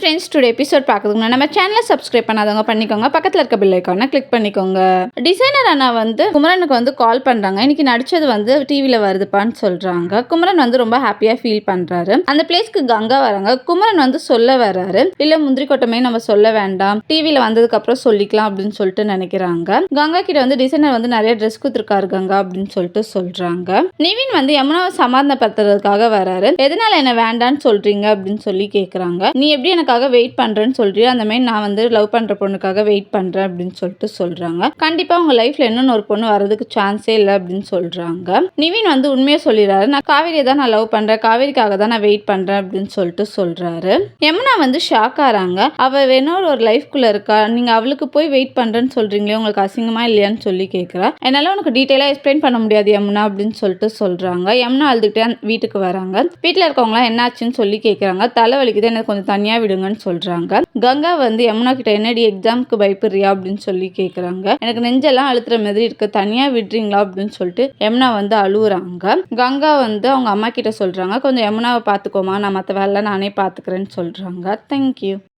Friends today episode பார்க்குறதுக்கு முன்னாடி நம்ம சேனலை சப்ஸ்கிரைப் பண்ணாதவங்க பண்ணிக்கோங்க. பக்கத்தில் இருக்க பில் ஐக்கானை கிளிக் பண்ணிக்கோங்க. டிசைனர் அண்ணா வந்து குமரனுக்கு வந்து கால் பண்ணுறாங்க இன்னைக்கு நடிச்சது வந்து டிவியில் வருதுப்பான்னு சொல்கிறாங்க குமரன் வந்து ரொம்ப ஹாப்பியாக ஃபீல் பண்ணுறாரு அந்த பிளேஸ்க்கு கங்கா வராங்க. குமரன் வந்து சொல்ல வராரு. இல்லை முந்திரி கொட்டமே நம்ம சொல்ல வேண்டாம். டிவியில் வந்ததுக்கப்புறம் சொல்லிக்கலாம் அப்படின்னு சொல்லிட்டு நினைக்கிறாங்க. கங்கா கிட்ட வந்து டிசைனர் வந்து நிறைய ட்ரெஸ் கொடுத்துருக்காரு கங்கா அப்படின்னு சொல்லிட்டு சொல்கிறாங்க நிவின் வந்து யமுனாவை சமாதானப்படுத்துறதுக்காக வராரு. எதனால் என்ன வேண்டான்னு சொல்கிறீங்க அப்படின்னு சொல்லி கேட்குறாங்க நீ எப்படி எனக்கு பொண்ணுக்காக வெயிட் பண்ணுறேன்னு சொல்றியோ அந்த மாதிரி நான் வந்து லவ் பண்ணுற பொண்ணுக்காக வெயிட் பண்ணுறேன் அப்படின்னு சொல்லிட்டு சொல்கிறாங்க கண்டிப்பாக உங்கள் லைஃப்பில் இன்னொன்று ஒரு பொண்ணு வரதுக்கு சான்ஸே இல்லை அப்படின்னு சொல்கிறாங்க நிவின் வந்து உண்மையை சொல்லிடுறாரு நான் காவேரியை தான் நான் லவ் பண்ணுறேன் காவேரிக்காக தான் நான் வெயிட் பண்ணுறேன் அப்படின்னு சொல்லிட்டு சொல்கிறாரு யமுனா வந்து ஷாக் ஆகிறாங்க அவள் வேணும் ஒரு லைஃப்குள்ளே இருக்கா? நீங்கள் அவளுக்கு போய் வெயிட் பண்ணுறேன்னு சொல்கிறீங்களே உங்களுக்கு அசிங்கமாக இல்லையான்னு சொல்லி கேட்குறா என்னால் உனக்கு டீட்டெயிலாக எக்ஸ்பிளைன் பண்ண முடியாது யமுனா அப்படின்னு சொல்லிட்டு சொல்கிறாங்க யமுனா அழுதுகிட்டே வீட்டுக்கு வராங்க. வீட்டில் இருக்கவங்களாம் என்னாச்சுன்னு சொல்லி கேட்குறாங்க தலைவலிக்குது எனக்கு கொஞ்சம் தனியாக விடுங்கன்னு சொல்றாங்க. கங்கா வந்து யமுனா கிட்ட என்னடி எக்ஸாமுக்கு பயப்படுறியா அப்படின்னு சொல்லி கேட்குறாங்க எனக்கு நெஞ்செல்லாம் அழுத்துற மாதிரி இருக்கு. தனியாக விடுறீங்களா அப்படின்னு சொல்லிட்டு யமுனா வந்து அழுகுறாங்க கங்கா வந்து அவங்க அம்மா கிட்ட சொல்றாங்க. கொஞ்சம் யமுனாவை பார்த்துக்கோமா நான் மற்ற வேலை நானே பார்த்துக்கிறேன்னு சொல்றாங்க. தேங்க்யூ